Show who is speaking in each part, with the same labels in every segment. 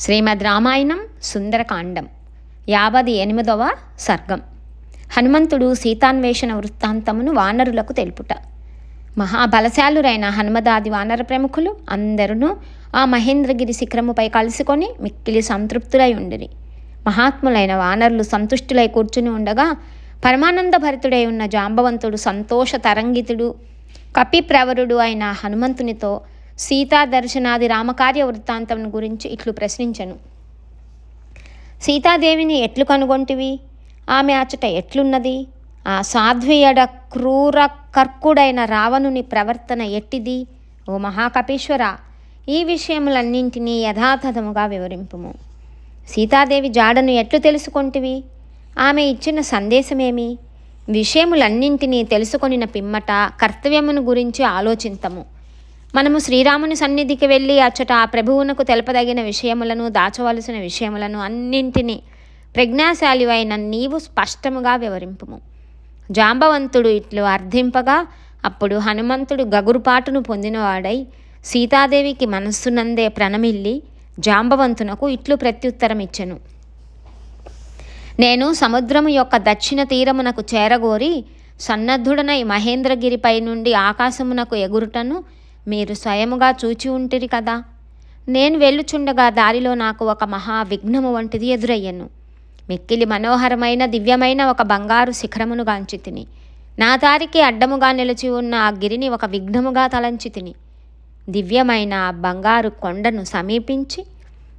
Speaker 1: శ్రీమద్ రామాయణం సుందరకాండం యాభై ఎనిమిదవ సర్గం. హనుమంతుడు సీతాన్వేషణ వృత్తాంతమును వానరులకు తెలుపుట. మహాబలశాలురైన హనుమదాది వానర ప్రముఖులు అందరూ ఆ మహేంద్రగిరి శిఖరముపై కలుసుకొని మిక్కిలి సంతృప్తులై ఉండిరి. మహాత్ములైన వానరులు సంతుష్టులై కూర్చుని ఉండగా పరమానంద భరితుడై ఉన్న జాంబవంతుడు సంతోష తరంగితుడు కపిప్రవరుడు అయిన హనుమంతునితో సీతా దర్శనాది రామకార్య వృత్తాంతం గురించి ఇట్లు ప్రశ్నించను. సీతాదేవిని ఎట్లు కనుగొంటివి? ఆమె అచ్చట ఎట్లున్నది? ఆ సాధ్వియడ క్రూర కర్కుడైన రావణుని ప్రవర్తన ఎట్టిది? ఓ మహాకపీశ్వర ఈ విషయములన్నింటినీ యథాతథముగా వివరింపుము. సీతాదేవి జాడను ఎట్లు తెలుసుకొంటివి? ఆమె ఇచ్చిన సందేశమేమి? విషయములన్నింటినీ తెలుసుకొనిన పిమ్మట కర్తవ్యమును గురించి ఆలోచింతము. మనము శ్రీరాముని సన్నిధికి వెళ్ళి అచ్చట ఆ ప్రభువునకు తెలపదగిన విషయములను దాచవలసిన విషయములను అన్నింటినీ ప్రజ్ఞాశాలి అయిన నీవు స్పష్టముగా వివరింపుము. జాంబవంతుడు ఇట్లు అర్థింపగా అప్పుడు హనుమంతుడు గగురుపాటును పొందినవాడై సీతాదేవికి మనస్సునందే ప్రణమిల్లి జాంబవంతునకు ఇట్లు ప్రత్యుత్తరం ఇచ్చెను నేను సముద్రము యొక్క దక్షిణ తీరమునకు చేరగోరి సన్నద్ధుడనై మహేంద్రగిరిపై నుండి ఆకాశమునకు ఎగురుటను మీరు స్వయముగా చూచి ఉంటిరి కదా. నేను వెళ్ళుచుండగా దారిలో నాకు ఒక మహా విఘ్నము వంటిది ఎదురయ్యను. మిక్కిలి మనోహరమైన దివ్యమైన ఒక బంగారు శిఖరమును గాంచి తిని నా దారికి అడ్డముగా నిలిచి ఉన్న ఆ గిరిని ఒక విఘ్నముగా తలంచి తిని దివ్యమైన ఆ బంగారు కొండను సమీపించి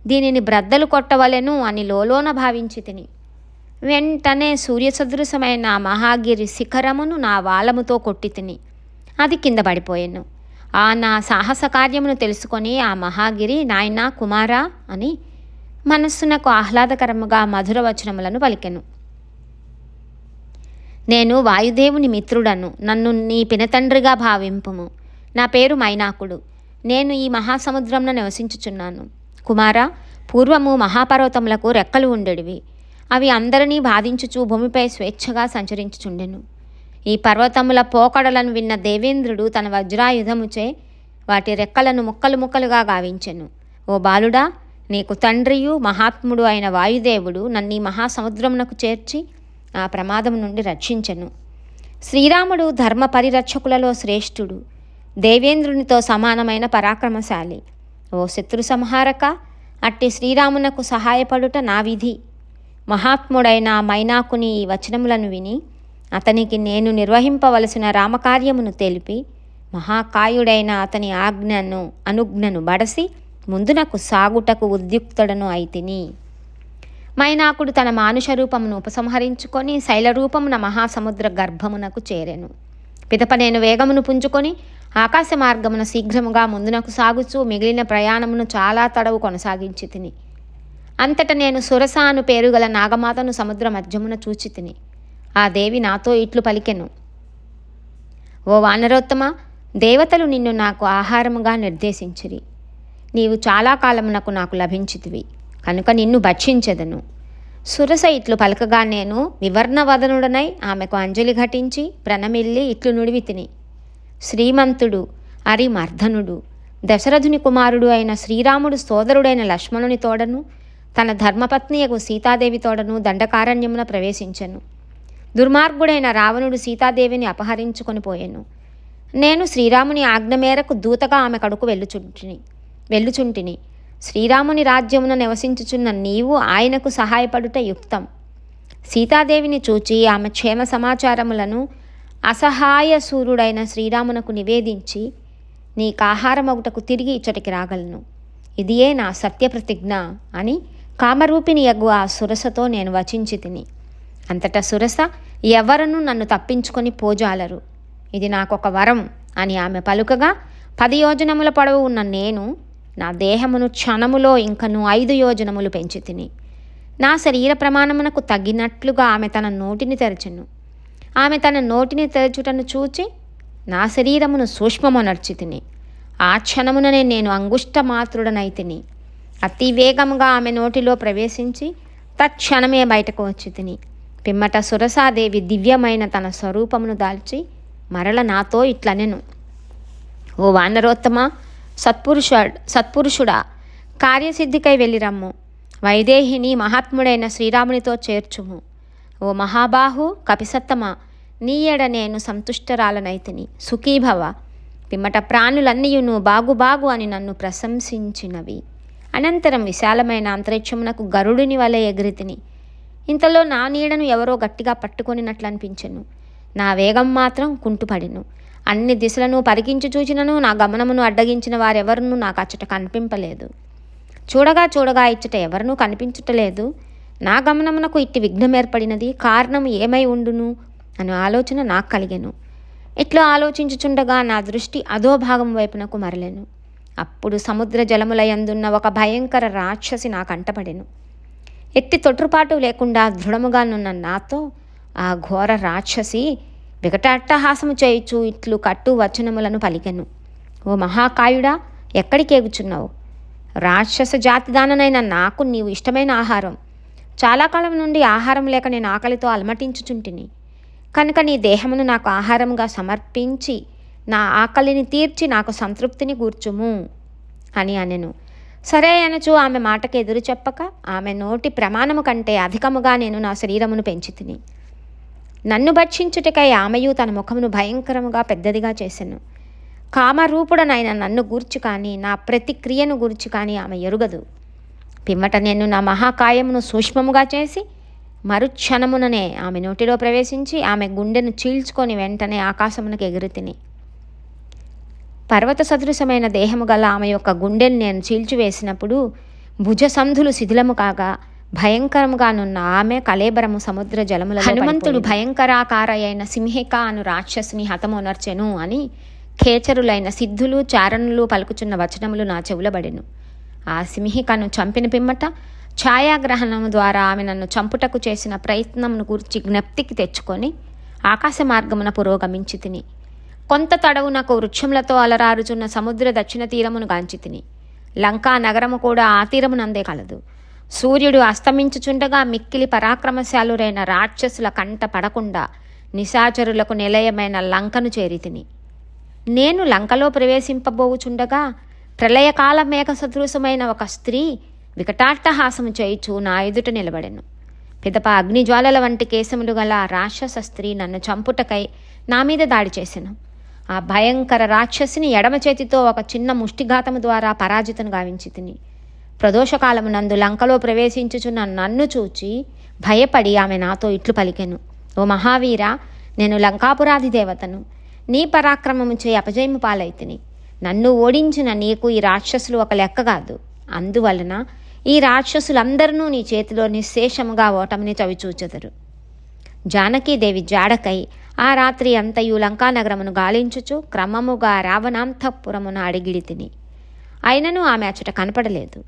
Speaker 1: దీనిని బ్రద్దలు కొట్టవలెను అని లోలోన భావించి తిని వెంటనే సూర్యసదృశమైన ఆ మహాగిరి శిఖరమును నా వాలముతో కొట్టి తిని అది కింద పడిపోయాను. ఆ నా సాహస కార్యమును తెలుసుకొని ఆ మహాగిరి నాయనా కుమారా అని మనస్సునకు ఆహ్లాదకరముగా మధుర వచనములను పలికెను. నేను వాయుదేవుని మిత్రుడను నన్ను నీ పినతండ్రిగా భావింపుము. నా పేరు మైనాకుడు. నేను ఈ మహాసముద్రంలో నివసించుచున్నాను. కుమారా పూర్వము మహాపర్వతములకు రెక్కలు ఉండేటివి అవి అందరినీ బాధించుచు భూమిపై స్వేచ్ఛగా సంచరించుచుండెను. ఈ పర్వతముల పోకడలను విన్న దేవేంద్రుడు తన వజ్రాయుధముచే వాటి రెక్కలను ముక్కలు ముక్కలుగా గావించెను. ఓ బాలుడా నీకు తండ్రియు మహాత్ముడు అయిన వాయుదేవుడు నన్ను ఈ మహాసముద్రమునకు చేర్చి ఆ ప్రమాదం నుండి రక్షించెను. శ్రీరాముడు ధర్మ పరిరక్షకులలో శ్రేష్ఠుడు. దేవేంద్రునితో సమానమైన పరాక్రమశాలి. ఓ శత్రు సంహారక అట్టి శ్రీరామునకు సహాయపడుట నా విధి. మహాత్ముడైన మైనాకుని ఈ వచనములను విని అతనికి నేను నిర్వహింపవలసిన రామకార్యమును తెలిపి మహాకాయుడైన అతని ఆజ్ఞను అనుజ్ఞను బడసి ముందునకు సాగుటకు ఉద్యుక్తుడను అయితిని. మైనాకుడు తన మానుష రూపమును ఉపసంహరించుకొని శైలరూపమున మహాసముద్ర గర్భమునకు చేరెను. పిదప నేను వేగమును పుంజుకొని ఆకాశ మార్గమున శీఘ్రముగా ముందునకు సాగుచూ మిగిలిన ప్రయాణమును చాలా తడవు కొనసాగించి తిని అంతట నేను సురస అను పేరుగల నాగమాతను సముద్ర మధ్యమున చూచి తిని ఆ దేవి నాతో ఇట్లు పలికెను. ఓ వానరోత్తమ దేవతలు నిన్ను నాకు ఆహారముగా నిర్దేశించిరి. నీవు చాలా కాలమునకు నాకు లభించితివి కనుక నిన్ను భక్షించెదను. సురస ఇట్లు పలకగా నేను వివర్ణవదనుడనై ఆమెకు అంజలి ఘటించి ప్రణమిల్లి ఇట్లు నుడివి తిని శ్రీమంతుడు అరిమర్ధనుడు దశరథుని కుమారుడు అయిన శ్రీరాముడు సోదరుడైన లక్ష్మణుని తోడను తన ధర్మపత్నియకు సీతాదేవి తోడను దండకారణ్యమున ప్రవేశించెను. దుర్మార్గుడైన రావణుడు సీతాదేవిని అపహరించుకొని పోయాను. నేను శ్రీరాముని ఆజ్ఞ మేరకు దూతగా ఆమె కడుకు వెళ్ళుచుంటిని వెళ్ళుచుంటిని. శ్రీరాముని రాజ్యమున నివసించుచున్న నీవు ఆయనకు సహాయపడుట యుక్తం. సీతాదేవిని చూచి ఆమె క్షేమ సమాచారములను అసహాయ సూర్యుడైన శ్రీరామునకు నివేదించి నీకాహారమగుటకు తిరిగి ఇచ్చటికి రాగలను. ఇదియే నా సత్యప్రతిజ్ఞ అని కామరూపిణి యగు ఆ సురసతో నేను వచించి తిని అంతటా సురస ఎవరను నన్ను తప్పించుకొని పోజాలరు. ఇది నాకొక వరం అని ఆమె పలుకగా పది యోజనముల పొడవు ఉన్న నేను నా దేహమును క్షణములో ఇంకను ఐదు యోజనములు పెంచి తిని నా శరీర ప్రమాణమునకు తగినట్లుగా ఆమె తన నోటిని తెరచెను. ఆమె తన నోటిని తెరచుటను చూచి నా శరీరమును సూక్ష్మమునర్చి తిని ఆ క్షణముననే నేను అంగుష్ట తిని అతి వేగముగా ఆమె నోటిలో ప్రవేశించి తక్షణమే బయటకు వచ్చి తిని పిమ్మట సురసాదేవి దివ్యమైన తన స్వరూపమును దాల్చి మరల నాతో ఇట్లనెను ఓ వానరోత్తమ సత్పురుష సత్పురుషుడా కార్యసిద్ధికై వెళ్ళిరమ్ము. వైదేహిని మహాత్ముడైన శ్రీరామునితో చేర్చుము. ఓ మహాబాహు కపిసత్తమ నీయడ నేను సంతుష్టరాలనైతిని. సుఖీభవ పిమ్మట ప్రాణులన్నీయును బాగు బాగు అని నన్ను ప్రశంసించినవి. అనంతరం విశాలమైన అంతరిక్షమునకు గరుడుని వలె ఎగిరితిని ఇంతలో నా నీడను ఎవరో గట్టిగా పట్టుకొనినట్లు అనిపించెను నా వేగం మాత్రం కుంటుపడెను. అన్ని దిశలను పరికించి చూచినను నా గమనమును అడ్డగించిన వారెవరునూ నాకు అచ్చట కనిపింపలేదు. చూడగా చూడగా ఇచ్చట ఎవరినూ కనిపించటలేదు నా గమనమునకు ఇట్టి విఘ్నం ఏర్పడినది కారణం ఏమై ఉండును? అనే ఆలోచన నాకు కలిగెను. ఇట్లా ఆలోచించుచుండగా నా దృష్టి అదో భాగం వైపునకు మరలెను. అప్పుడు సముద్ర జలములయందున్న ఒక భయంకర రాక్షసి నా కంటపడెను ఎట్టి తొట్టుపాటు లేకుండా దృఢముగానున్న నాతో ఆ ఘోర రాక్షసి వికటాట్టహాసము చేయుచు ఇట్లు కట్టు వచనములను పలికెను. ఓ మహాకాయుడా ఎక్కడికి ఎగుచున్నావు రాక్షస జాతిదాననైన నాకు నీవు ఇష్టమైన ఆహారం. చాలా కాలం నుండి ఆహారం లేక నేను ఆకలితో అలమటించుచుంటిని. కనుక నీ దేహమును నాకు ఆహారంగా సమర్పించి నా ఆకలిని తీర్చి నాకు సంతృప్తిని కూర్చుము అని అనెను. సరే అనచు ఆమె మాటకు ఎదురు చెప్పక ఆమె నోటి ప్రమాణము కంటే అధికముగా నేను నా శరీరమును పెంచి తిని నన్ను భక్షించుటకై ఆమెయు తన ముఖమును భయంకరముగా పెద్దదిగా చేశాను కామరూపుడనైన నన్ను గూర్చి కానీ నా ప్రతిక్రియను గూర్చి కానీ ఆమె ఎరుగదు. పిమ్మట నేను నా మహాకాయమును సూక్ష్మముగా చేసి మరుక్షణముననే ఆమె నోటిలో ప్రవేశించి ఆమె గుండెను చీల్చుకొని వెంటనే ఆకాశమునకు ఎగురు తిని పర్వత సదృశమైన దేహము గల ఆమె యొక్క గుండెను నేను చీల్చివేసినప్పుడు భుజసంధులు శిథిలము కాగా భయంకరముగానున్న ఆమె కలేబరము సముద్ర జలముల హనుమంతుడు భయంకరాకార అయిన సింహిక అను రాక్షసుని హతమొనర్చెను అని ఖేచరులైన సిద్ధులు చారణులు పలుకుచున్న వచనములు నా చెవులబడెను. ఆ సింహికను చంపిన పిమ్మట ఛాయాగ్రహణము ద్వారా ఆమె నన్ను చంపుటకు చేసిన ప్రయత్నమును గురించి జ్ఞప్తికి తెచ్చుకొని ఆకాశ మార్గమున పురోగమించి తిని కొంత తడవునకు వృక్షములతో అలరారుచున్న సముద్ర దక్షిణ తీరమును గాంచి తిని. లంకా నగరము కూడా ఆ తీరమునందే కలదు. సూర్యుడు అస్తమించుచుండగా మిక్కిలి పరాక్రమశాలురైన రాక్షసుల కంట పడకుండా నిశాచరులకు నిలయమైన లంకను చేరితిని నేను లంకలో ప్రవేశింపబోవుచుండగా ప్రళయకాల మేఘ సదృశమైన ఒక స్త్రీ వికటాట్టహాసము చేయిచు నా ఎదుట నిలబడెను. పిదప అగ్నిజ్వాలల వంటి కేశములు గల రాక్షస స్త్రీ నన్ను చంపుటకై నా మీద దాడి చేసెను. ఆ భయంకర రాక్షసిని ఎడమ చేతితో ఒక చిన్న ముష్టిఘాతము ద్వారా పరాజితను గావించి తిని. ప్రదోషకాలమునందు లంకలో ప్రవేశించుచున్న నన్ను చూచి భయపడి ఆమె నాతో ఇట్లు పలికెను. ఓ మహావీర నేను లంకాపురాధి దేవతను. నీ పరాక్రమము చే అపజయము పాలైతిని. నన్ను ఓడించిన నీకు ఈ రాక్షసులు ఒక లెక్క కాదు. అందువలన ఈ రాక్షసులందరినూ నీ చేతిలో నిశ్శేషముగా ఓటమిని చవిచూచెదరు జానకీదేవి జాడకై ఆ రాత్రి అంతయు లంకానగరమును గాలించుచు క్రమముగా రావణాంతఃపురమున అడిగిడి తిని. అయినను ఆమె అచ్చట కనపడలేదు.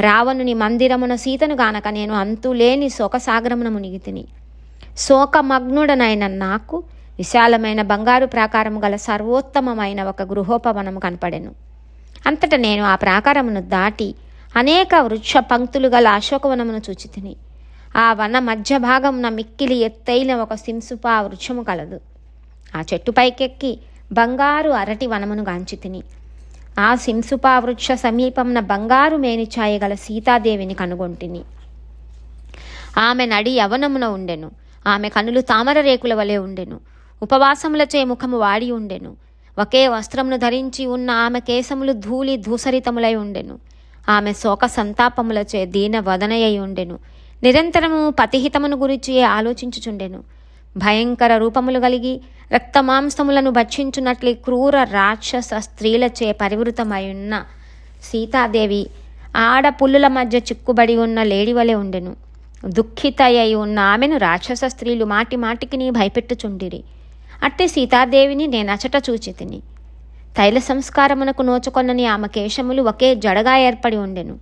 Speaker 1: రావణుని మందిరమున సీతను గానక నేను అంతులేని శోకసాగరమున మునిగి తిని. శోకమగ్నుడనైన నాకు విశాలమైన బంగారు ప్రాకారము గల సర్వోత్తమమైన ఒక గృహోపవనము కనపడెను. అంతట నేను ఆ ప్రాకారమును దాటి అనేక వృక్ష పంక్తులు గల అశోకవనమును చూచి తిని ఆ వన మధ్య భాగమున మిక్కిలి ఎత్తైన ఒక సింసుపా వృక్షము కలదు. ఆ చెట్టు పైకెక్కి బంగారు అరటి వనమును గాంచి తిని. ఆ సింసుపా వృక్ష సమీపమున బంగారు మేనిఛాయ గల సీతాదేవిని కనుగొంటిని. ఆమె నడి యవనమున ఉండెను. ఆమె కనులు తామర రేకుల వలె ఉండెను. ఉపవాసములచే ముఖము వాడి ఉండెను. ఒకే వస్త్రమును ధరించి ఉన్న ఆమె కేశములు ధూళి ధూసరితములై ఉండెను. ఆమె శోక సంతాపములచే దీన వదనయ్యి ఉండెను. నిరంతరము పతిహితమును గురించి ఆలోచించుచుండెను. భయంకర రూపములు కలిగి రక్తమాంసములను భక్షించున్నట్లు క్రూర రాక్షస స్త్రీలచే పరివృతమై ఉన్న సీతాదేవి ఆడపుల్లుల మధ్య చిక్కుబడి ఉన్న లేడి వలె ఉండెను. దుఃఖితయ్యి ఉన్న ఆమెను రాక్షస స్త్రీలు మాటి మాటికి భయపెట్టుచుండిరి. అట్టి సీతాదేవిని నేను చూచి తిని తైల సంస్కారమునకు నోచుకొన్నని ఆమె కేశములు ఒకే జడగా ఏర్పడి ఉండెను.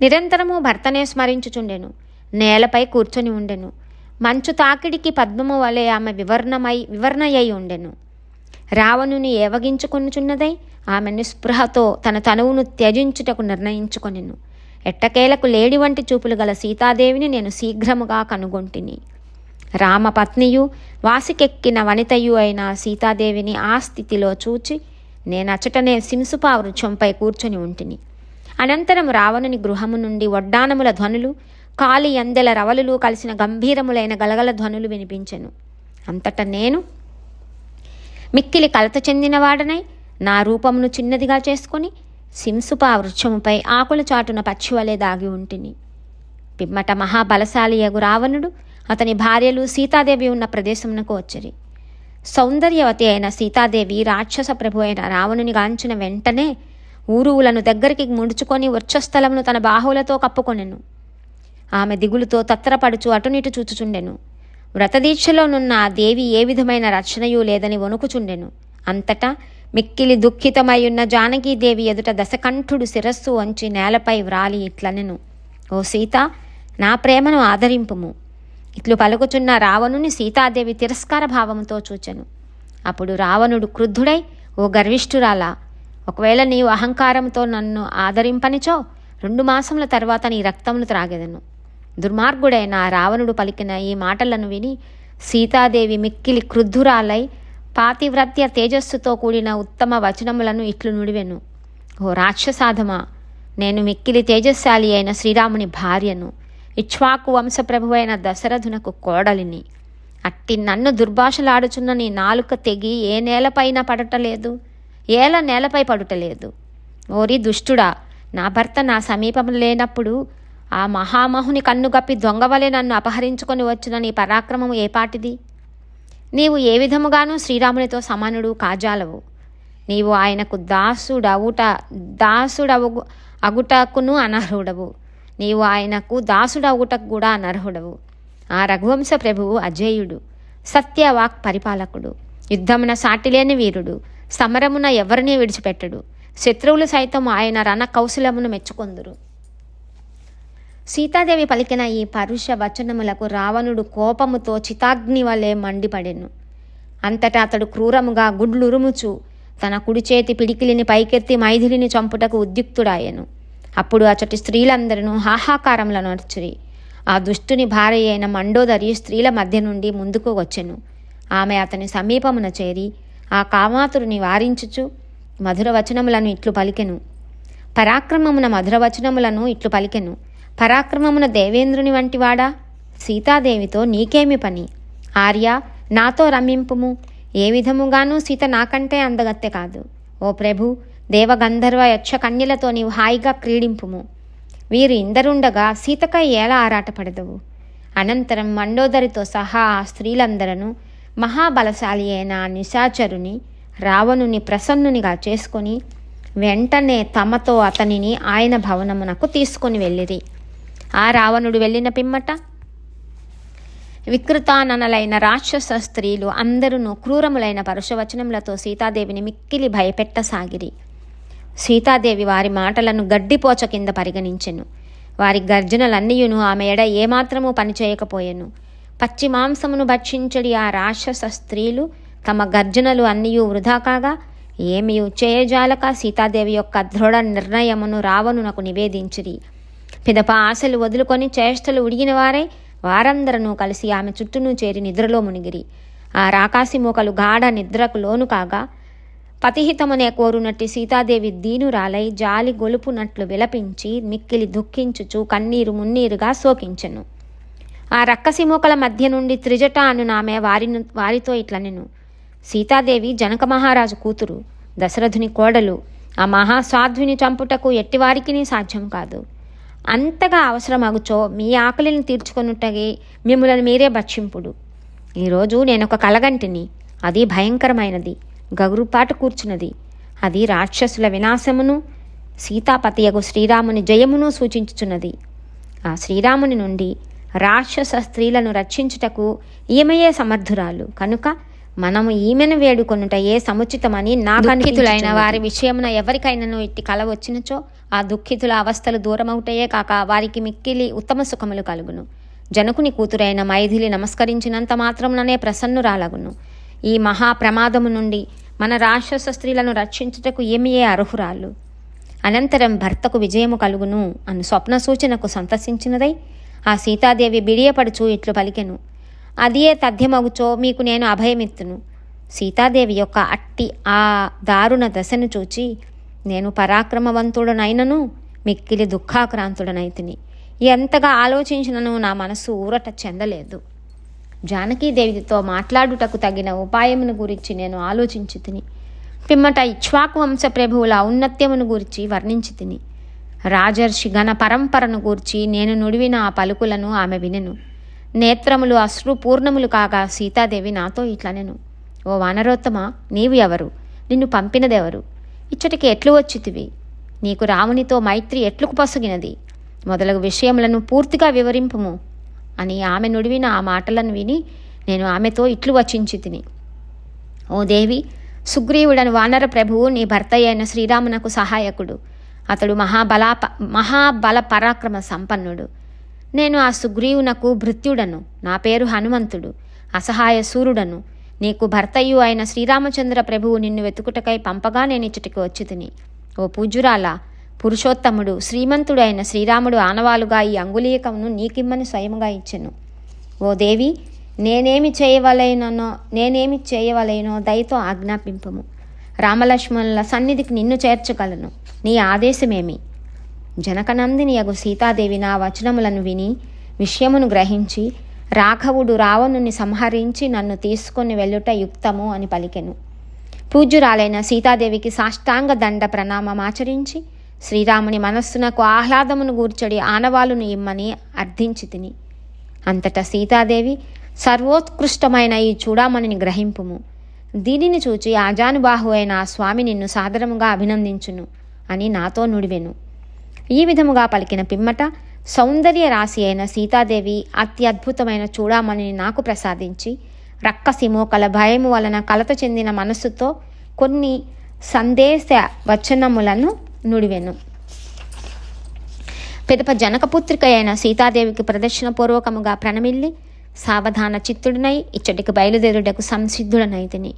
Speaker 1: నిరంతరము భర్తనే స్మరించుచుండెను. నేలపై కూర్చొని ఉండెను. మంచు తాకిడికి పద్మము వలె ఆమె వివర్ణమై వివర్ణయ్యి ఉండెను. రావణుని ఏవగించుకొనుచున్నదై ఆమె నిస్పృహతో తన తనువును త్యజించుటకు నిర్ణయించుకొనెను. ఎట్టకేలకు లేడి వంటి చూపులు గల సీతాదేవిని నేను శీఘ్రముగా కనుగొంటిని. రామపత్నియు వాసికెక్కిన వనితయు అయిన సీతాదేవిని ఆ స్థితిలో చూచి నేనచటనే సింసుపా వృక్షంపై కూర్చొని ఉంటిని. అనంతరం రావణుని గృహము నుండి వడ్డానముల ధ్వనులు కాలి అందెల రవలులు కలిసిన గంభీరములైన గలగల ధ్వనులు వినిపించెను. అంతట నేను మిక్కిలి కలత చెందినవాడనై నా రూపమును చిన్నదిగా చేసుకొని సింసుపా వృక్షముపై ఆకుల చాటున పచ్చివలే దాగి ఉంటిని. పిమ్మట మహాబలశాలియగు రావణుడు అతని భార్యలు సీతాదేవి ఉన్న ప్రదేశమునకు వచ్చిరి. సౌందర్యవతి అయిన సీతాదేవి రాక్షస ప్రభు అయిన రావణుని గాంచిన వెంటనే ఊరువులను దగ్గరికి ముడుచుకొని వృక్షస్థలమును తన బాహువులతో కప్పుకొనెను. ఆమె దిగులుతో తత్తరపడుచు అటునిటు చూచుచుండెను. వ్రతదీక్షలోనున్న ఆ దేవి ఏ విధమైన రక్షణయు లేదని వణుకుచుండెను. అంతటా మిక్కిలి దుఃఖితమైయున్న జానకీదేవి ఎదుట దశకంఠుడు శిరస్సు వంచి నేలపై వ్రాలి ఇట్లనెను. ఓ సీత నా ప్రేమను ఆదరింపుము. ఇట్లు పలుకుచున్న రావణుని సీతాదేవి తిరస్కార భావంతో చూచెను. అప్పుడు రావణుడు క్రుద్ధుడై ఓ గర్విష్ఠురాలా ఒకవేళ నీవు అహంకారంతో నన్ను ఆదరింపనిచో రెండు మాసముల తర్వాత నీ రక్తమును త్రాగెదను. దుర్మార్గుడైన రావణుడు పలికిన ఈ మాటలను విని సీతాదేవి మిక్కిలి క్రుద్ధురాలై పాతివ్రత్య తేజస్సుతో కూడిన ఉత్తమ వచనములను ఇట్లు నుడివెను. ఓ రాక్షసాధమా నేను మిక్కిలి తేజస్శాలి అయిన శ్రీరాముని భార్యను ఇక్ష్వాకు వంశప్రభువైన దశరథునకు కోడలిని. అట్టి నన్ను దుర్భాషలాడుచున్న నీ నాలుక తెగి ఏ నేలపైన పడటలేదు? ఏల నేలపై పడుటలేదు? ఓరి దుష్టుడా నా భర్త నా సమీపం లేనప్పుడు ఆ మహామహుని కన్నుగప్పి దొంగవలే నన్ను అపహరించుకొని వచ్చిన నీ పరాక్రమము ఏపాటిది నీవు ఏ విధముగానూ శ్రీరామునితో సమానుడు కాజాలవు. నీవు ఆయనకు దాసుడవుట దాసుడవు అగుటకును అనర్హుడవు. నీవు ఆయనకు దాసుడవుటకు కూడా అనర్హుడవు. ఆ రఘువంశ ప్రభువు అజేయుడు సత్యవాక్ పరిపాలకుడు యుద్ధమున సాటిలేని వీరుడు సమరమున ఎవరినీ విడిచిపెట్టడు. శత్రువులు సైతం ఆయన రణ కౌశలమును మెచ్చుకొందురు. సీతాదేవి పలికిన ఈ పరుష వచనములకు రావణుడు కోపముతో చితాగ్ని వలె మండిపడెను. అంతటా అతడు క్రూరముగా గుడ్లురుముచు తన కుడి చేతి పిడికిలిని పైకెత్తి మైథిలిని చంపుటకు ఉద్యుక్తుడాయెను. అప్పుడు అచటి స్త్రీలందరూ హాహాకారములను నడుచురి. ఆ దుష్టుని భార్య అయిన మండోదరి స్త్రీల మధ్య నుండి ముందుకు వచ్చెను. ఆమె అతని సమీపమున చేరి ఆ కామాతురుని వారించుచు మధుర వచనములను ఇట్లు పలికెను. పరాక్రమమున మధుర వచనములను ఇట్లు పలికెను. పరాక్రమమున దేవేంద్రుని వంటివాడా సీతాదేవితో నీకేమి పని? ఆర్య నాతో రమ్మింపుము ఏ విధముగానూ సీత నాకంటే అందగత్తె కాదు. ఓ ప్రభు దేవగంధర్వ యక్ష కన్యలతో నీవు హాయిగా క్రీడింపుము. వీరు ఇందరుండగా సీతకై ఎలా ఆరాటపడదవు? అనంతరం మండోదరితో సహా ఆ స్త్రీలందరూ మహాబలశాలి అయిన నిశాచరుని రావణుని ప్రసన్నునిగా చేసుకొని వెంటనే తమతో అతనిని ఆయన భవనమునకు తీసుకొని వెళ్ళిరి. ఆ రావణుడు వెళ్ళిన పిమ్మట? వికృతాననలైన రాక్షస స్త్రీలు అందరూ క్రూరములైన పరుషవచనములతో సీతాదేవిని మిక్కిలి భయపెట్టసాగిరి. సీతాదేవి వారి మాటలను గడ్డిపోచ కింద పరిగణించెను. వారి గర్జనలన్నీయును ఆమె ఎడ ఏమాత్రము పనిచేయకపోయెను. పచ్చి మాంసమును భక్షించడి ఆ రాక్షస స్త్రీలు తమ గర్జనలు అన్నీయు వృధా కాగా ఏమీ చేయజాలక సీతాదేవి యొక్క దృఢ నిర్ణయమును రావణునకు నివేదించిరి. పిదప ఆశలు వదులుకొని చేష్టలు ఉడిగిన వారై వారందరూ కలిసి ఆమె చుట్టూను చేరి నిద్రలో మునిగిరి. ఆ రాకాసి మూకలు గాఢ నిద్రకు లోను కాగా పతిహితమనే కోరునట్టి సీతాదేవి దీనురాలై జాలి గొలుపునట్లు విలపించి మిక్కిలి దుఃఖించుచు కన్నీరు మున్నీరుగా శోకించెను. ఆ రక్కసి మూకల మధ్య నుండి త్రిజట అను ఆమె వారిను వారితో ఇట్లనెను సీతాదేవి జనక మహారాజు కూతురు దశరథుని కోడలు ఆ మహాసాధ్విని చంపుటకు ఎట్టివారికి సాధ్యం కాదు. అంతగా అవసరమగుచో మీ ఆకలిని తీర్చుకొనుటగి మిమ్మలను మీరే భక్షింపుడు. ఈరోజు నేను ఒక కలగంటిని. అది భయంకరమైనది. గగురుపాటు కూర్చున్నది. అది రాక్షసుల వినాశమును సీతాపతియగు శ్రీరాముని జయమును సూచించుచున్నది. ఆ శ్రీరాముని నుండి రాక్షస స్త్రీలను రక్షించుటకు ఈమెయే సమర్థురాలు. కనుక మనము ఈమెను వేడుకొనుట ఏ సముచితమని నాకు దుఃఖితులైన వారి విషయమున ఎవరికైనాను ఇట్టి కల వచ్చినచో ఆ దుఃఖితుల అవస్థలు దూరమవుటయే కాక వారికి మిక్కిలి ఉత్తమ సుఖములు కలుగును. జనకుని కూతురైన మైథిలి నమస్కరించినంత మాత్రముననే ప్రసన్నురాలగును. ఈ మహా ప్రమాదము నుండి మన రాక్షస స్త్రీలను రక్షించుటకు ఏమియే అర్హురాలు? అనంతరం భర్తకు విజయము కలుగును అను స్వప్న సూచనకు సంతసించినదై ఆ సీతాదేవి బిడియపడుచు ఇట్లు పలికెను. అదియే తథ్యమగుచో మీకు నేను అభయమిత్తును. సీతాదేవి యొక్క అట్టి ఆ దారుణ దశను చూచి నేను పరాక్రమవంతుడనైనను మిక్కిలి దుఃఖాక్రాంతుడనైతిని. ఎంతగా ఆలోచించినను నా మనసు ఊరట చెందలేదు. జానకీదేవితో మాట్లాడుటకు తగిన ఉపాయమును గురించి నేను ఆలోచించి తిని పిమ్మట ఇక్ష్వాకు వంశ ప్రభువుల ఔన్నత్యమును గురించి వర్ణించి తిని రాజర్షి గణ పరంపరను గూర్చి నేను నుడివిన ఆ పలుకులను ఆమె వినెను. నేత్రములు అశ్రు పూర్ణములు కాగా సీతాదేవి నాతో ఇట్లనెను. ఓ వానరోత్తమ నీవు ఎవరు? నిన్ను పంపినదెవరు? ఇచ్చటికి ఎట్లు వచ్చితివి? నీకు రామునితో మైత్రి ఎట్లుకు పొసగినది? మొదలగు విషయములను పూర్తిగా వివరింపుము. అని ఆమె నుడివిన ఆ మాటలను విని నేను ఆమెతో ఇట్లు వచించి తిని ఓ దేవి సుగ్రీవుడను వానర ప్రభువు నీ భర్త అయిన శ్రీరామునకు సహాయకుడు. అతడు మహాబలా మహాబల పరాక్రమ సంపన్నుడు. నేను ఆ సుగ్రీవునకు భృత్యుడను. నా పేరు హనుమంతుడు. అసహాయ సూర్యుడను నీకు భర్తయు అయిన శ్రీరామచంద్ర ప్రభువు నిన్ను వెతుకుటకై పంపగా నేను ఇచ్చటికి వచ్చి తిని ఓ పూజురాల పురుషోత్తముడు శ్రీమంతుడు అయిన శ్రీరాముడు ఆనవాలుగా ఈ అంగులీకమును నీకిమ్మని స్వయముగా ఇచ్చెను. ఓ దేవి నేనేమి చేయవలైననో నేనేమి చేయవలైనో దయతో ఆజ్ఞాపింపము. రామలక్ష్మణుల సన్నిధికి నిన్ను చేర్చగలను. నీ ఆదేశమేమి? జనకనందిని యగు సీతాదేవి నా వచనములను విని విషయమును గ్రహించి రాఘవుడు రావణుని సంహరించి నన్ను తీసుకొని వెళ్ళుట యుక్తము అని పలికెను. పూజ్యురాలైన సీతాదేవికి సాష్టాంగ దండ ప్రణామమాచరించి శ్రీరాముని మనస్సునకు ఆహ్లాదమును గూర్చడి ఆనవాలును ఇమ్మని అర్థించి తిని. అంతటా సీతాదేవి సర్వోత్కృష్టమైన ఈ చూడామణిని గ్రహింపుము. దీనిని చూచి ఆజానుబాహు అయిన ఆ స్వామి నిన్ను సాదరముగా అభినందించును అని నాతో నుడివెను. ఈ విధముగా పలికిన పిమ్మట సౌందర్య రాశి అయిన సీతాదేవి అత్యద్భుతమైన చూడామణిని నాకు ప్రసాదించి రక్కసిమో కల భయము వలన కలత చెందిన మనస్సుతో కొన్ని సందేశ వచనములను నుడివెను. పిదప జనకపుత్రిక అయిన సీతాదేవికి ప్రదర్శనపూర్వకముగా ప్రణమిల్లి సావధాన చిత్తుడినై ఇచ్చటికి బయలుదేరుటకు సంసిద్ధుడనైతిని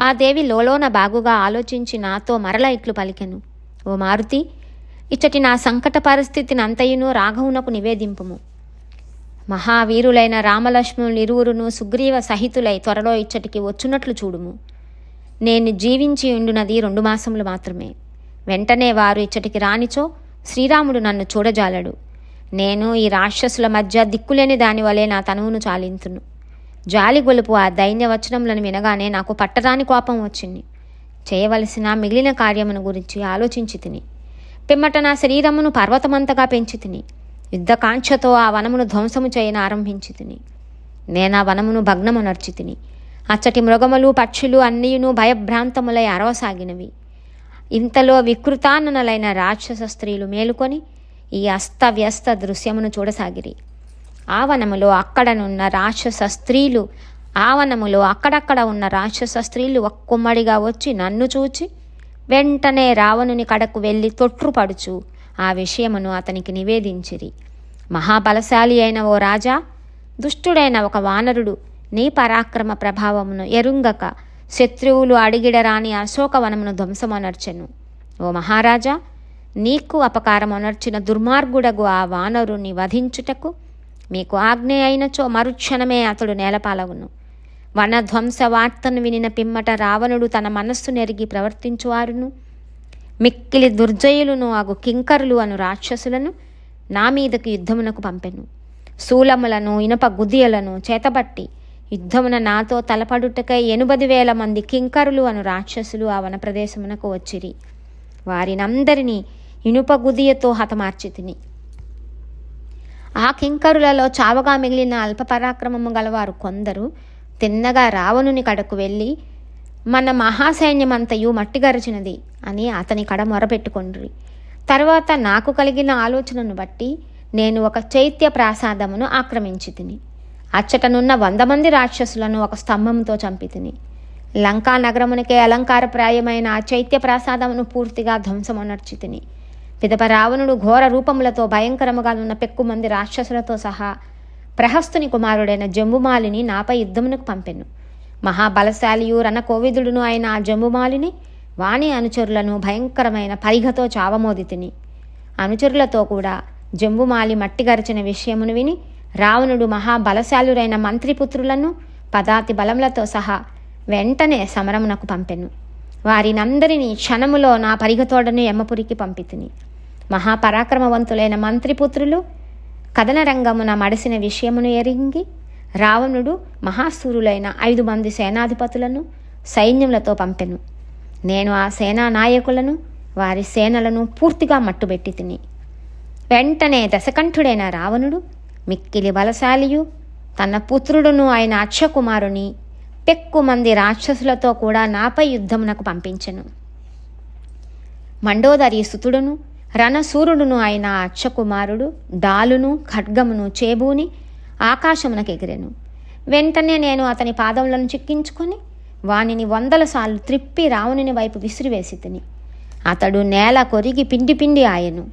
Speaker 1: ఆ దేవి లోలోన బాగుగా ఆలోచించి నాతో మరల ఇట్లు పలికెను. ఓ మారుతి ఇచ్చటి నా సంకట పరిస్థితిని అంతయును రాఘవునకు నివేదింపుము. మహావీరులైన రామలక్ష్మణులు ఇరువురును సుగ్రీవ సహితులై త్వరలో ఇచ్చటికి వచ్చున్నట్లు చూడుము. నేను జీవించి ఉండునది రెండు మాసములు మాత్రమే. వెంటనే వారు ఇచ్చటికి రానిచో శ్రీరాముడు నన్ను చూడజాలడు. నేను ఈ రాక్షసుల మధ్య దిక్కులేని దాని వలె నా తనువును చాలింతును. జాలి గొలుపు ఆ దైన్యవచనములను వినగానే నాకు పట్టరాని కోపం వచ్చింది. చేయవలసిన మిగిలిన కార్యమును గురించి ఆలోచించి తిని. పిమ్మట నా శరీరమును పర్వతమంతగా పెంచితిని. యుద్ధకాంక్షతో ఆ వనమును ధ్వంసము చేయన ఆరంభించితిని. నేనా నేను ఆ వనమును భగ్నము అచ్చటి మృగములు పక్షులు అన్నీయును భయభ్రాంతములై అరవసాగినవి. ఇంతలో వికృతాననలైన రాక్షస స్త్రీలు మేలుకొని ఈ అస్తవ్యస్త దృశ్యమును చూడసాగిరి. ఆ వనములో అక్కడనున్న రాక్షస స్త్రీలు ఆ వనములో అక్కడక్కడ ఉన్న రాక్షస స్త్రీలు ఒక్కొమ్మడిగా వచ్చి నన్ను చూచి వెంటనే రావణుని కడకు వెళ్ళి తొట్రుపడుచు. ఆ విషయమును అతనికి నివేదించిరి. మహాబలశాలి అయిన ఓ రాజా దుష్టుడైన ఒక వానరుడు నీ పరాక్రమ ప్రభావమును ఎరుంగక శత్రువులు అడిగిడరాని అశోకవనమును ధ్వంసమనర్చెను. ఓ మహారాజా నీకు అపకారమనర్చిన దుర్మార్గుడగు ఆ వానరుని వధించుటకు మీకు ఆజ్ఞ అయినచో మరుక్షణమే అతడు నేలపాలవును వనధ్వంస వార్తను వినిన పిమ్మట రావణుడు తన మనస్సు నెరిగి ప్రవర్తించువారును. మిక్కిలి దుర్జయులను అగు కింకరులు అను రాక్షసులను నా మీదకు యుద్ధమునకు పంపెను. శూలములను ఇనప గుదియలను చేతబట్టి యుద్ధమున నాతో తలపడుటకై ఎనుబది వేల మంది కింకరులు అను రాక్షసులు ఆ వన ప్రదేశమునకు వచ్చిరి. వారినందరినీ ఇనుప గుదియతో హతమార్చి తిని ఆ కింకరులలో చావగా మిగిలిన అల్పపరాక్రమము గలవారు కొందరు తిన్నగా రావణుని కడకు వెళ్ళి మన మహాసైన్యమంతయు మట్టిగరచినది అని అతని కడ మొరపెట్టుకొండ్రి. తర్వాత నాకు కలిగిన ఆలోచనను బట్టి నేను ఒక చైత్య ప్రాసాదమును ఆక్రమించి తిని అచ్చటనున్న వంద మంది రాక్షసులను ఒక స్తంభంతో చంపి తిని లంకా నగరమునికే అలంకారప్రాయమైన ఆ చైత్య ప్రాసాదమును పూర్తిగా ధ్వంసమునర్చి తిని పిదప రావణుడు ఘోర రూపములతో భయంకరముగా ఉన్న పెక్కు మంది రాక్షసులతో సహా ప్రహస్తుని కుమారుడైన జంబుమాలిని నాపై యుద్ధమునకు పంపెను. మహాబలశాలియు రణకోవిదుడును అయిన ఆ జంబుమాలిని వాణి అనుచరులను భయంకరమైన పరిఘతో చావమోది తిని అనుచరులతో కూడా జంబుమాలి మట్టిగరచిన విషయమును విని రావణుడు మహాబలశాలురైన మంత్రిపుత్రులను పదాతి బలములతో సహా వెంటనే సమరమునకు పంపెను. వారినందరినీ క్షణములో నా పరిగతోడను యమపురికి పంపితిని. మహాపరాక్రమవంతులైన మంత్రిపుత్రులు కథన రంగమున మడిసిన విషయమును ఎరింగి రావణుడు మహాసూరులైన ఐదు మంది సేనాధిపతులను సైన్యములతో పంపెను. నేను ఆ సేనా నాయకులను వారి సేనలను పూర్తిగా మట్టుబెట్టి తిని. వెంటనే దశకంఠుడైన రావణుడు మిక్కిలి బలశాలియు తన పుత్రుడును ఆయన అక్షకుమారుని పెక్కు మంది రాక్షసులతో కూడా నాపై యుద్ధమునకు పంపించెను. మండోదరి సుతుడును రణసూరుడును అయిన అక్షకుమారుడు డాలును ఖడ్గమును చేబూని ఆకాశమునకు ఎగిరెను. వెంటనే నేను అతని పాదములను చిక్కించుకొని వానిని వందల సార్లు త్రిప్పి రావణుని వైపు విసిరివేసి తిని అతడు నేల కొరిగి పిండి పిండి ఆయను.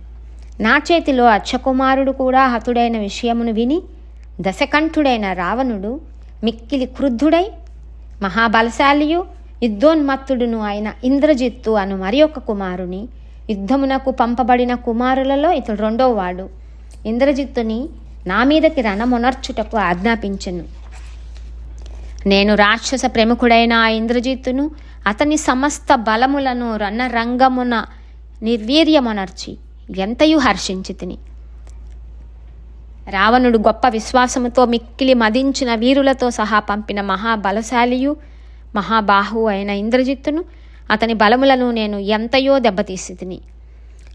Speaker 1: నా చేతిలో అక్షకుమారుడు కూడా హతుడైన విషయమును విని దశకంఠుడైన రావణుడు మిక్కిలి క్రుద్ధుడై మహాబలశాలియు యుద్ధోన్మత్తుడును అయిన ఇంద్రజిత్తు అను మరి ఒక కుమారుని యుద్ధమునకు పంపబడిన కుమారులలో ఇతడు రెండోవాడు ఇంద్రజిత్తుని నా మీదకి రణమునర్చుటకు ఆజ్ఞాపించను. నేను రాక్షస ప్రముఖుడైన ఆ ఇంద్రజిత్తును అతని సమస్త బలములను రణరంగమున నిర్వీర్యమునర్చి ఎంతయు హర్షించి తిని రావణుడు గొప్ప విశ్వాసముతో మిక్కిలి మదించిన వీరులతో సహా పంపిన మహాబలశాలియు మహాబాహు అయిన ఇంద్రజిత్తును అతని బలములను నేను ఎంతయో దెబ్బతీసి తిని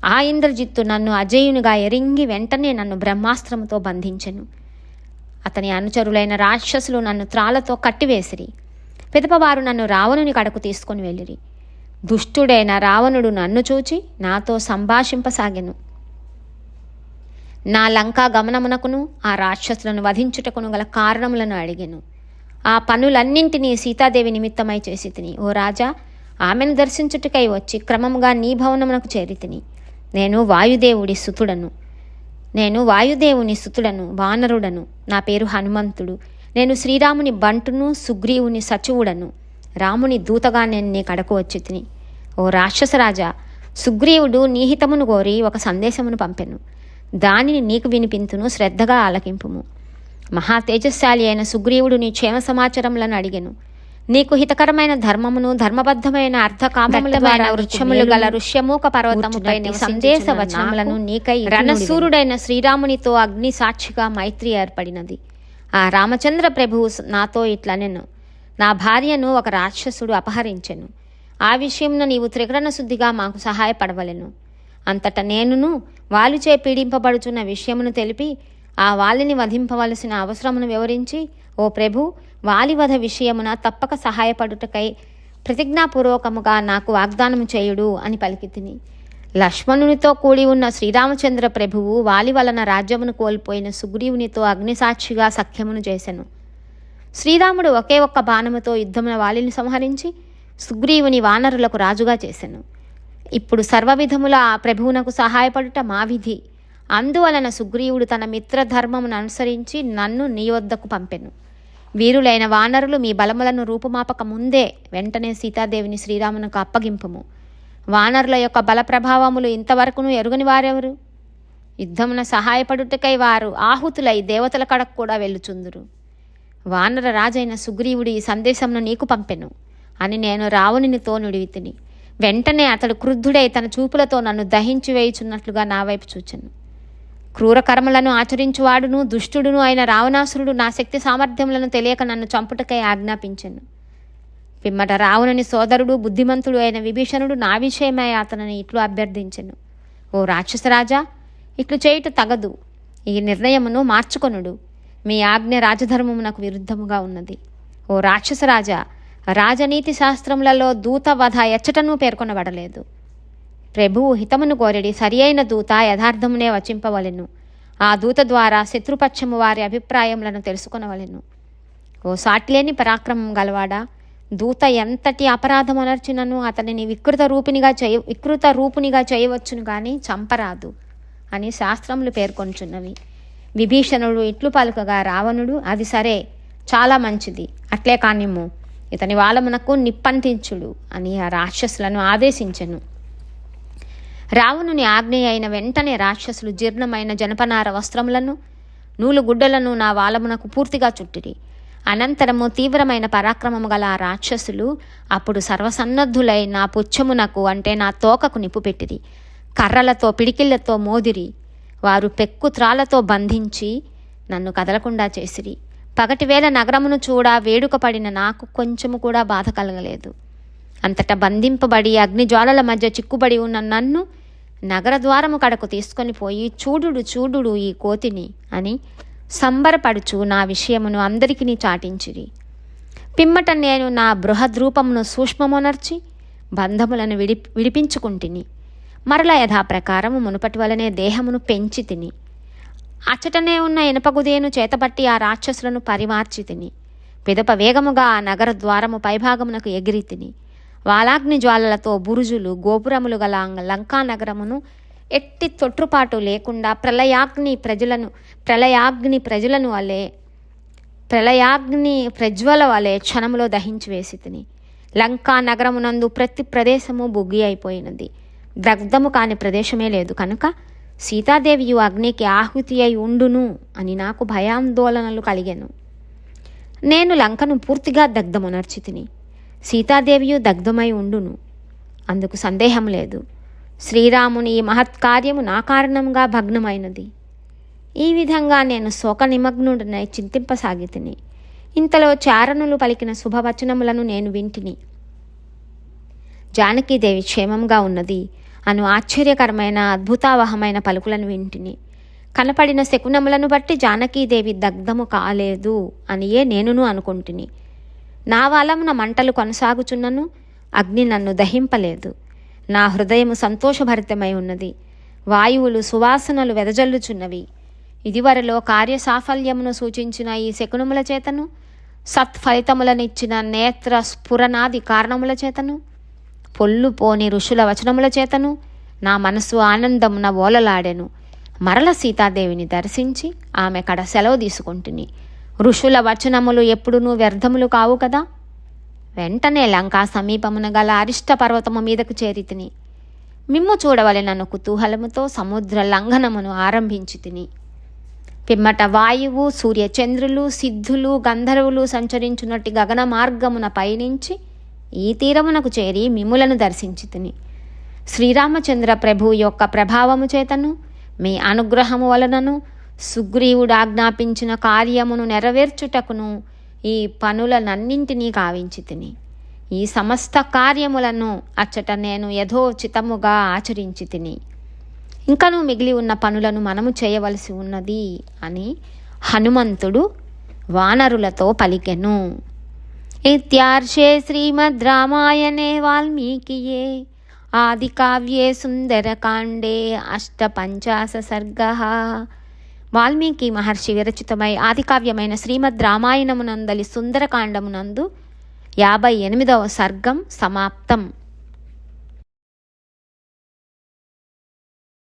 Speaker 1: ఆ ఇంద్రజిత్తు నన్ను అజయునిగా ఎరింగి వెంటనే నన్ను బ్రహ్మాస్త్రముతో బంధించెను. అతని అనుచరులైన రాక్షసులు నన్ను త్రాళ్ళతో కట్టివేసిరి. పిదపవారు నన్ను రావణుని కడకు తీసుకొని వెళ్ళిరి. దుష్టుడైన రావణుడు నన్ను చూచి నాతో సంభాషింపసాగెను. నా లంకా గమనమునకును ఆ రాక్షసులను వధించుటకును గల కారణములను అడిగెను. ఆ పనులన్నింటినీ సీతాదేవి నిమిత్తమై చేసి తిని ఓ రాజా ఆమెను దర్శించుటకై వచ్చి క్రమముగా నీ భవనమునకు చేరితిని నేను వాయుదేవుడి సుతుడను. నేను వాయుదేవుని సుతుడను వానరుడను. నా పేరు హనుమంతుడు. నేను శ్రీరాముని బంటును సుగ్రీవుని సచివుడను. రాముని దూతగా నేను నీ కడకు వచ్చి తిని. ఓ రాక్షసరాజా సుగ్రీవుడు నీహితమును కోరి ఒక సందేశమును పంపెను. దానిని నీకు వినిపింతును శ్రద్ధగా ఆలకింపుము. మహా తేజస్శాలి అయిన సుగ్రీవుడు నీ క్షేమ సమాచారములను అడిగెను. నీకు హితకరమైన ధర్మమును ధర్మబద్ధమైన అర్థకామముల ద్వారా వృక్షములు గల ఋష్యమూక పర్వతముపై సందేశ వచనములను నీకై రణసూరుడైన శ్రీరామునితో అగ్ని సాక్షిగా మైత్రి ఏర్పడినది. ఆ రామచంద్ర ప్రభువు నాతో ఇట్లనెను నా భార్యను ఒక రాక్షసుడు అపహరించెను. ఆ విషయంలో నీవు త్రికరణ శుద్ధిగా మాకు సహాయపడవలెను. అంతట నేనును వాలుచే పీడింపబడుచున్న విషయమును తెలిపి ఆ వాలిని వధింపవలసిన అవసరమును వివరించి ఓ ప్రభు వాలివధ విషయమున తప్పక సహాయపడుటకై ప్రతిజ్ఞాపూర్వకముగా నాకు వాగ్దానము చేయుడు అని పలికితిని. లక్ష్మణునితో కూడి ఉన్న శ్రీరామచంద్ర ప్రభువు వాలి వలన రాజ్యమును కోల్పోయిన సుగ్రీవునితో అగ్నిసాక్షిగా సఖ్యమును చేసెను. శ్రీరాముడు ఒకే ఒక్క బాణముతో యుద్ధమున వాలిని సంహరించి సుగ్రీవుని వానరులకు రాజుగా చేశాను ఇప్పుడు సర్వవిధముల ఆ ప్రభువునకు సహాయపడుట మా విధి. అందువలన సుగ్రీవుడు తన మిత్రధర్మమును అనుసరించి నన్ను నీ వద్దకు పంపెను. వీరులైన వానరులు మీ బలములను రూపుమాపక ముందే వెంటనే సీతాదేవిని శ్రీరామునకు అప్పగింపుము. వానరుల యొక్క బల ప్రభావములు ఇంతవరకును ఎరుగని వారెవరు? యుద్ధమున సహాయపడుటకై వారు ఆహుతులై దేవతల కడకు కూడా వెళ్ళుచుందురు. వానర రాజైన సుగ్రీవుడు ఈ సందేశమును నీకు పంపెను. అని నేను రావణునితో నుడివితిని వెంటనే అతడు క్రుద్ధుడై తన చూపులతో నన్ను దహించి వేయుచున్నట్లుగా నా వైపు చూచెను. క్రూర కర్మలను ఆచరించువాడును దుష్టుడును అయిన రావణాసురుడు నా శక్తి సామర్థ్యములను తెలియక నన్ను చంపుటకై ఆజ్ఞాపించను. పిమ్మట రావణుని సోదరుడు బుద్ధిమంతుడు అయిన విభీషణుడు నా విషయమై అతనిని ఇట్లు అభ్యర్థించెను. ఓ రాక్షసరాజా ఇట్లు చేయుట తగదు. ఈ నిర్ణయమును మార్చుకొనుడు. మీ ఆజ్ఞ రాజధర్మమునకు విరుద్ధముగా ఉన్నది. ఓ రాక్షసరాజా రాజనీతి శాస్త్రములలో దూతవధ ఎచ్చటను పేర్కొనబడలేదు. ప్రభువు హితమును కోరిడి సరి అయిన దూత యథార్థమునే వచింపవలెను. ఆ దూత ద్వారా శత్రుపక్షము వారి అభిప్రాయములను తెలుసుకొనవలెను. ఓ సాటిలేని పరాక్రమం గలవాడా? దూత ఎంతటి అపరాధం అనర్చినను అతనిని వికృత రూపినిగా చేయ వికృత రూపునిగా చేయవచ్చును కానీ చంపరాదు అని శాస్త్రములు పేర్కొంచున్నవి. విభీషణుడు ఇట్లు పలుకగా రావణుడు అది సరే చాలా మంచిది అట్లే కానిమ్ము ఇతని వాళ్ళమునకు నిప్పంటించుడు అని ఆ రాక్షసులను ఆదేశించెను. రావణుని ఆజ్ఞ అయిన వెంటనే రాక్షసులు జీర్ణమైన జనపనార వస్త్రములను నూలుగుడ్డలను నా వాలమునకు పూర్తిగా చుట్టిరి. అనంతరము తీవ్రమైన పరాక్రమము గల ఆ రాక్షసులు అప్పుడు సర్వసన్నద్ధులై నా పుచ్చమునకు అంటే నా తోకకు నిప్పు పెట్టిరి. కర్రలతో పిడికిళ్ళతో మోదిరి. వారు పెక్కు త్రాలతో బంధించి నన్ను కదలకుండా చేసిరి. పగటివేళ నగరమును చూడ వేడుక పడిన నాకు కొంచెము కూడా బాధ కలగలేదు. అంతటా బంధింపబడి అగ్నిజ్వాలల మధ్య చిక్కుబడి ఉన్న నన్ను నగర ద్వారము కడకు తీసుకొని పోయి చూడుడు చూడుడు ఈ కోతిని అని సంబరపడుచు నా విషయమును అందరికీ చాటించిరి. పిమ్మట నేను నా బృహద్రూపమును సూక్ష్మమునర్చి బంధములను విడి విడిపించుకుంటుని. మరల యథాప్రకారము మునుపటి వలనే దేహమును పెంచి తిని అచ్చటనే ఉన్న ఇనపగుదేను చేతబట్టి ఆ రాక్షసులను పరిమార్చి తిని పిదప వేగముగా ఆ నగర ద్వారము పైభాగమునకు ఎగిరి తిని వాలాగ్ని జ్వాలలతో బురుజులు గోపురములు గల లంకా నగరమును ఎట్టి తొట్టుపాటు లేకుండా ప్రళయాగ్ని ప్రజలను ప్రళయాగ్ని ప్రజలను వలె ప్రళయాగ్ని ప్రజ్వల వలె క్షణములో దహించి వేసి తిని లంకా నగరమునందు ప్రతి ప్రదేశము బుగ్గి అయిపోయినది. దగ్ధము కాని ప్రదేశమే లేదు కనుక సీతాదేవియు అగ్నికి ఆహుతి అయి ఉండును అని నాకు భయాందోళనలు కలిగాను. నేను లంకను పూర్తిగా దగ్ధమునర్చి తిని సీతాదేవియు దగ్ధమై ఉండును. అందుకు సందేహం లేదు. శ్రీరాముని ఈ మహత్కార్యము నా కారణంగా భగ్నమైనది. ఈ విధంగా నేను శోక నిమగ్నుడనై చింతింపసాగితిని. ఇంతలో చారణులు పలికిన శుభవచనములను నేను వింటిని. జానకీదేవి క్షేమంగా ఉన్నది అను ఆశ్చర్యకరమైన అద్భుతావహమైన పలుకులను వింటిని. కనపడిన శకునములను బట్టి జానకీదేవి దగ్ధము కాలేదు అనియే నేనును అనుకుంటుని. నా వాలమున మంటలు కొనసాగుచున్నను అగ్ని నన్ను దహింపలేదు. నా హృదయము సంతోషభరితమై ఉన్నది. వాయువులు సువాసనలు వెదజల్లుచున్నవి. ఇదివరలో కార్యసాఫల్యమును సూచించిన ఈ శకునముల చేతను సత్ఫలితములనిచ్చిన నేత్ర స్ఫురణాది కారణముల చేతను పొల్లు పోని ఋషుల వచనముల చేతను నా మనసు ఆనందమున ఓలలాడెను. మరల సీతాదేవిని దర్శించి ఆమె కడ సెలవు తీసుకుంటుని ఋషుల వచనములు ఎప్పుడునూ వ్యర్థములు కావు కదా? వెంటనే లంకా సమీపమున గల అరిష్ట పర్వతము మీదకు చేరితిని మిమ్ము చూడవలెనను కుతూహలముతో సముద్ర లంఘనమును ఆరంభించి తిని. పిమ్మట వాయువు సూర్యచంద్రులు సిద్ధులు గంధర్వులు సంచరించున్నట్టు గగన మార్గమున పయనించి ఈ తీరమునకు చేరి మిమ్ములను దర్శించి తిని. శ్రీరామచంద్ర ప్రభు యొక్క ప్రభావము చేతను మీ అనుగ్రహము వలనను సుగ్రీవుడు ఆజ్ఞాపించిన కార్యమును నెరవేర్చుటకును ఈ పనులనన్నింటినీ కావించి తిని. ఈ సమస్త కార్యములను అచ్చట నేను యథోచితముగా ఆచరించి తిని. ఇంకనూ మిగిలి ఉన్న పనులను మనము చేయవలసి ఉన్నది అని హనుమంతుడు వానరులతో పలికెను. ఇత్యార్షే శ్రీమద్ రామాయణే వాల్మీకియే. ఆది కావ్యే సుందరకాండే అష్టపంచాశ సర్గ. వాల్మీకి మహర్షి విరచితమై ఆదికావ్యమైన శ్రీమద్ రామాయణమునందలి సుందరకాండమునందు యాభై ఎనిమిదవ సర్గం సమాప్తం.